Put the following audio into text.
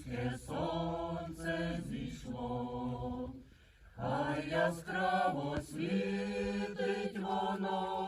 Українське сонце зійшло, хай яскраво світить воно,